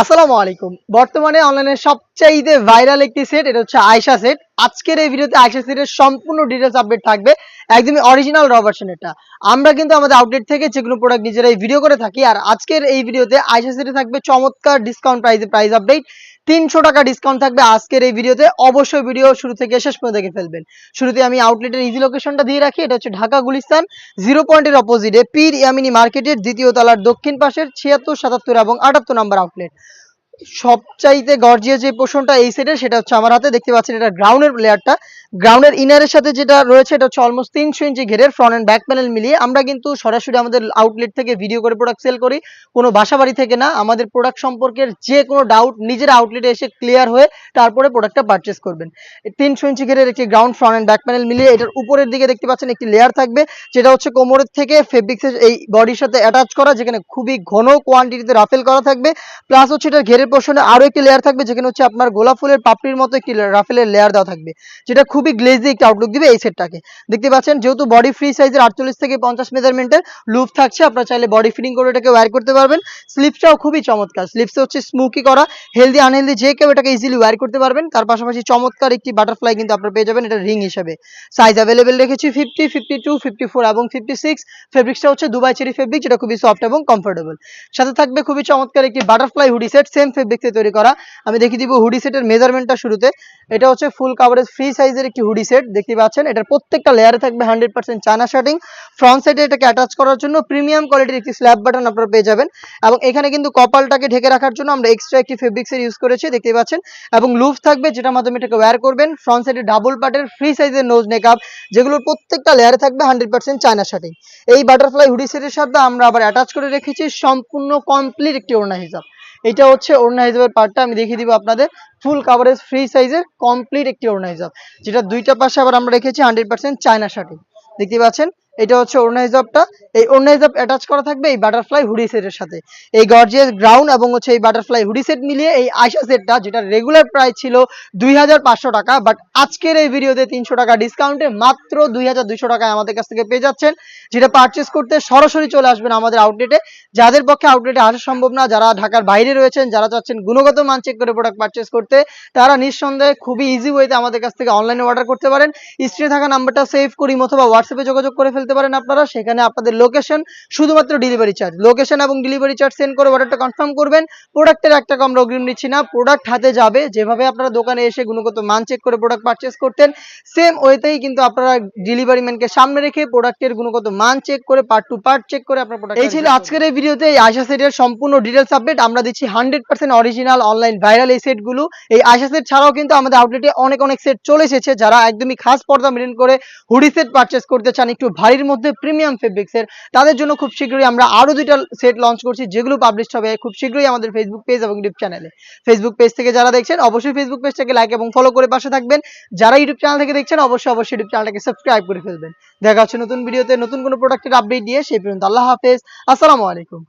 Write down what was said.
আসসালামু আলাইকুম। বর্তমানে অনলাইনে সবচাইতে ভাইরাল একটি সেট এটা হচ্ছে আয়সা সেট আজকের এই ভিডিওতে আয়সা সেটের সম্পূর্ণ ডিটেলস আপডেট থাকবে, একদমই অরিজিনাল রবার্সন এটা। আমরা কিন্তু আমাদের আউটলেট থেকে যেগুলো প্রোডাক্ট নিজেরাই ভিডিও করে থাকি, আর আজকের এই ভিডিওতে আয়সা সেটে থাকবে চমৎকার ডিসকাউন্ট প্রাইসে প্রাইস আপডেট তিনশো টাকা ডিসকাউন্ট থাকবে আজকের এই ভিডিওতে অবশ্যই ভিডিও শুরু থেকে শেষ পর্যন্ত দেখে ফেলবেন। শুরুতে আমি আউটলেটের ইজি লোকেশনটা দিয়ে রাখি, এটা হচ্ছে ঢাকা গুলিস্তান জিরো পয়েন্টের অপোজিটে পীর ইয়ামিনী মার্কেটের দ্বিতীয় তলার দক্ষিণ পাশের ছিয়াত্তর, সাতাত্তর এবং আটাত্তর নম্বর আউটলেট সবচাইতে গর্জিয়াস যে পোষণটা এই সেটের সেটা হচ্ছে আমার হাতে। দেখতে পাচ্ছেন এটা গ্রাউন্ডের লেয়ারটা গ্রাউন্ডের ইনারের সাথে যেটা রয়েছে, এটা হচ্ছে অলমোস্ট তিনশো ইঞ্চি ঘেরের ফ্রন্ট অ্যান্ড ব্যাক প্যানেল মিলিয়ে আমরা কিন্তু সরাসরি আমাদের আউটলেট থেকে ভিডিও করে প্রোডাক্ট সেল করি। কোনো বাসা বাড়ি থেকে না, আমাদের প্রোডাক্ট সম্পর্কের যে কোনো ডাউট নিজের আউটলেটে এসে ক্লিয়ার হয়ে তারপরে প্রোডাক্টটা পারচেস করবেন। তিনশো ইঞ্চি ঘেরের একটি ground front and back panel মিলিয়ে এটার উপরের দিকে দেখতে পাচ্ছেন একটি লেয়ার থাকবে, যেটা হচ্ছে কোমরের থেকে ফেব্রিক্সের এই বডির সাথে অ্যাটাচ করা, যেখানে খুবই ঘন কোয়ান্টিটিতে রাফেল করা থাকবে। প্লাস হচ্ছে এটার ঘেরের পোর্শনে আরও একটি লেয়ার থাকবে, যেখানে হচ্ছে আপনার গোলাপ ফুলের পাপড়ির মতো একটি রাফেলের লেয়ার দেওয়া থাকবে, যেটা খুবই গ্লেজি একটি আউটলুক দিবে এই সেটটাকে দেখতে পাচ্ছেন, যেহেতু বডি ফ্রি সাইজের আটচল্লিশ থেকে পঞ্চাশ মেজারমেন্টের লুপ থাকছে, আপনারা চাইলে বডি ফিটিং করে এটাকে ওয়্যার করতে পারবেন। স্লিপসটাও খুবই চমৎকার। স্লিপসে হচ্ছে স্মুকি করা হেলদি আনহেলদি যে কেউ এটাকে ইজিলি ওয়্যার করতে পারবেন। তার পাশাপাশি চমৎকার একটি বাটারফ্লাই কিন্তু আপনারা পেয়ে যাবেন, এটা রিং হিসেবে। সাইজ অ্যাভেলেবেল রেখেছি fifty fifty two fifty four এবং ফিফটি সিক্স ফেব্রিক্সটা হচ্ছে দুবাই চেরি ফেব্রিক যেটা খুবই সফট এবং কমফোর্টেবল সাথে থাকবে খুবই চমৎকার একটি বাটারফ্লাই হুডি সেট সেম ফেব্রিক্সে তৈরি করা। আমি দেখিয়ে দিব হুডি সেটের মেজারমেন্টটা শুরুতে। এটা হচ্ছে ফুল কাভারেজ ফ্রি সাইজের একটি হুডি সেট দেখতে পাচ্ছেন। এটার প্রত্যেকটা লেয়ারে থাকবে hundred percent China shirting. Front সাইডে এটাকে অ্যাটাচ করার জন্য প্রিমিয়াম কোয়ালিটির একটি স্ল্যাব বাটন আপনারা পেয়ে যাবেন। এবং এখানে কিন্তু কপালটাকে ঢেকে রাখার জন্য আমরা এক্সট্রা একটি ফেব্রিক্সের ইউজ করেছি, দেখতে পাচ্ছেন। এবং লুফ থাকবে, যেটার মাধ্যমে এটাকে ওয়্যার করবেন। ফ্রন্ট সাইডে ডাবল পার্টের ফ্রি সাইজের নোজ নেকআপ যেগুলোর প্রত্যেকটা লেয়ারে থাকবে হান্ড্রেড পার্সেন্ট চায়না শার্টিং। এই বাটারফ্লাই হুডি সেটের সাথে আমরা আবার অ্যাটাচ করে রেখেছি, সম্পূর্ণ কমপ্লিট একটি ওড়না হিসাব এটা হচ্ছে ওড়না পার্টটা আমি দেখিয়ে দিব আপনাদের। ফুল কাভারেজ ফ্রি সাইজের কমপ্লিট একটি ওড়না যেটা দুইটা পাশে আবার আমরা রেখেছি হান্ড্রেড পার্সেন্ট চায়না শার্টিং দেখতে পাচ্ছেন? এটা হচ্ছে হিসাবটা এই হিসাব অ্যাটাচ করা থাকবে এই বাটারফ্লাই হুডি সেটের সাথে। এই গর্জিয়াস গ্রাউন্ড এবং হচ্ছে এই বাটারফ্লাই হুডি সেট মিলিয়ে এই আয়সা সেটটা যেটা রেগুলার প্রাইস ছিল দুই হাজার পাঁচশো টাকা বাট আজকের এই ভিডিওতে তিনশো টাকা ডিসকাউন্টে মাত্র দুই হাজার দুইশো টাকায় আমাদের কাছ থেকে পেয়ে যাচ্ছেন, যেটা পারচেস করতে সরাসরি চলে আসবেন আমাদের আউটলেটে যাদের পক্ষে আউটলেটে আসা সম্ভব না, যারা ঢাকার বাইরে রয়েছেন, যারা চাচ্ছেন গুণগত মান চেক করে প্রোডাক্ট পারচেস করতে, তারা নিঃসন্দেহে খুবই ইজি ওয়েতে আমাদের কাছ থেকে অনলাইনে অর্ডার করতে পারেন। স্ক্রিনে থাকা নাম্বারটা সেভ করি, অথবা হোয়াটসঅ্যাপে যোগাযোগ করে ফেলতে পারেন আপনারা সেখানে আপনাদের লোকেশন শুধুমাত্র ডেলিভারি চার্জ লোকেশন এবং ডেলিভারি চার্জ সেন্ড করে অর্ডারটা কনফার্ম করবেন। প্রোডাক্টের একটা কম অগ্রিম নিচ্ছি না। প্রোডাক্ট হাতে যাবে। যেভাবে আপনারা দোকানে এসে গুণগত মান চেক করে প্রোডাক্ট পারচেস করতেন সেম ওয়েতেই কিন্তু আপনারা ডেলিভারি ম্যানকে সামনে রেখে প্রোডাক্টের গুণগত মান চেক করে পার্ট টু পার্ট চেক করে আপনার প্রোডাক্ট এই ছিল আজকের এই ভিডিওতে। এই আশা সেটের সম্পূর্ণ ডিটেলস আপডেট আমরা দিচ্ছি hundred percent original online viral এই সেটগুলো এই আশা সেট ছাড়াও কিন্তু আমাদের আউটলেটে অনেক অনেক সেট চলে এসেছে। যারা একদমই খাস পর্দা মেনটেন করে হুডি সেট পারচেস করতে চান একটু ভারীর মধ্যে প্রিমিয়াম ফেব্রিক্সের তাদের জন্য খুব শীঘ্রই আমরা আরও দুইটা সেট লঞ্চ করছি, যেগুলো পাবলিশ হবে। খুব শীঘ্রই আমাদের ফেসবুক পেজ এবং ইউটিউব চ্যানেলে ফেসবুক পেজ থেকে যারা দেখছেন, অবশ্যই ফেসবুক পেজটাকে লাইক এবং ফলো করে পাশে থাকবেন। যারা ইউটিউব চ্যানেল থেকে দেখছেন, অবশ্যই অবশ্যই ইউটিউব চ্যানেলটাকে সাবস্ক্রাইব করে ফেলবেন। দেখা হচ্ছে নতুন ভিডিওতে নতুন কোনো প্রোডাক্টের আপডেট দিয়ে। সেই পর্যন্ত আল্লাহ হাফেজ। আসসালামু আলাইকুম।